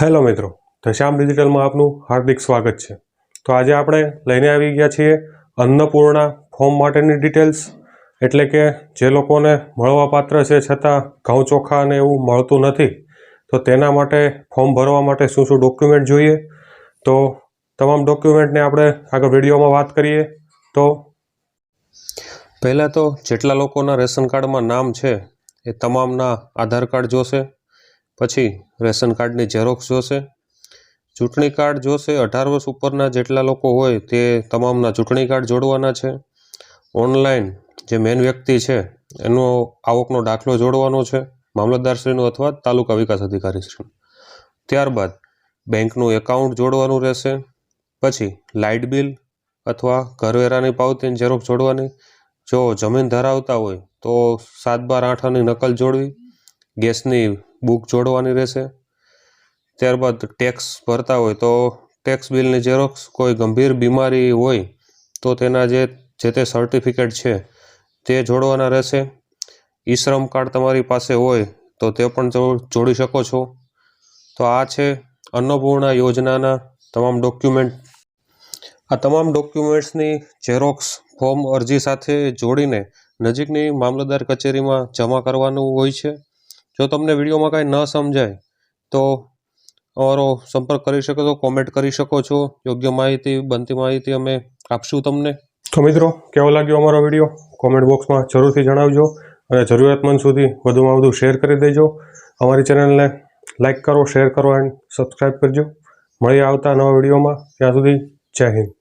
Hello મિત્રો, દશામ ડિજિટલમાં આપનું હાર્દિક સ્વાગત છે. તો આજે આપણે લઈને આવી ગયા છીએ અન્નપૂર્ણા ફોર્મ માટેની ડિટેલ્સ, એટલે કે જે લોકોને મળવાપાત્ર છે છતાં ઘઉં ચોખા અને એવું મળતું નથી, તો તેના માટે ફોર્મ ભરવા માટે શું શું ડોક્યુમેન્ટ જોઈએ? તો તમામ ડોક્યુમેન્ટને આપણે આગળ વિડીયોમાં વાત કરીએ. તો પહેલાં તો જેટલા લોકોના રેશન કાર્ડમાં નામ છે, એ તમામના આધાર કાર્ડ જોશે. પછી રેશન કાર્ડની ઝેરોક્ષ જોશે. ચૂંટણી કાર્ડ જોશે અઢાર વર્ષ ઉપરના જેટલા લોકો હોય તે તમામના ચૂંટણી કાર્ડ જોડવાના છે. ઓનલાઈન જે મેન વ્યક્તિ છે, એનો આવકનો દાખલો જોડવાનો છે, મામલતદારશ્રીનો અથવા તાલુકા વિકાસ અધિકારીશ્રીનો. ત્યારબાદ બેંકનું એકાઉન્ટ જોડવાનું રહેશે. પછી લાઇટ બિલ અથવા ઘરવેરાની પાવતીની ઝેરોક્ષ જોડવાની. જો જમીન ધરાવતા હોય તો સાત બાર આઠની નકલ જોડવી. ગેસની બુક જોડવાની રહેશે. ત્યારબાદ ટેક્સ ભરતા હોય તો ટેક્સ બિલની ઝેરોક્ષ કોઈ ગંભીર બીમારી હોય તો તેના જે જે તે સર્ટિફિકેટ છે તે જોડવાના રહેશે. ઈ શ્રમ કાર્ડ તમારી પાસે હોય તો તે પણ જોડી શકો છો. તો આ છે અન્નપૂર્ણા યોજનાના તમામ ડોક્યુમેન્ટ. આ તમામ ડોક્યુમેન્ટ્સની ઝેરોક્સ ફોર્મ અરજી સાથે જોડીને નજીકની મામલતદાર કચેરીમાં જમા કરવાનું હોય છે. જો તમને વિડીયોમાં કાંઈ ન સમજાય, તો અમારો સંપર્ક કરી શકો છો કોમેન્ટ કરી શકો છો. યોગ્ય માહિતી, બનતી માહિતી અમે આપશું તમને. તો મિત્રો, કેવો લાગ્યો અમારો વીડિયો? કોમેન્ટ બોક્સમાં જરૂરથી જણાવજો અને જરૂરિયાતમંદ સુધી વધુમાં વધુ શેર કરી દેજો. અમારી ચેનલને લાઇક કરો શેર કરો એન્ડ સબસ્ક્રાઈબ કરજો. મળીએ આવતા નવા વિડીયોમાં. ત્યાં સુધી જય હિન્દ.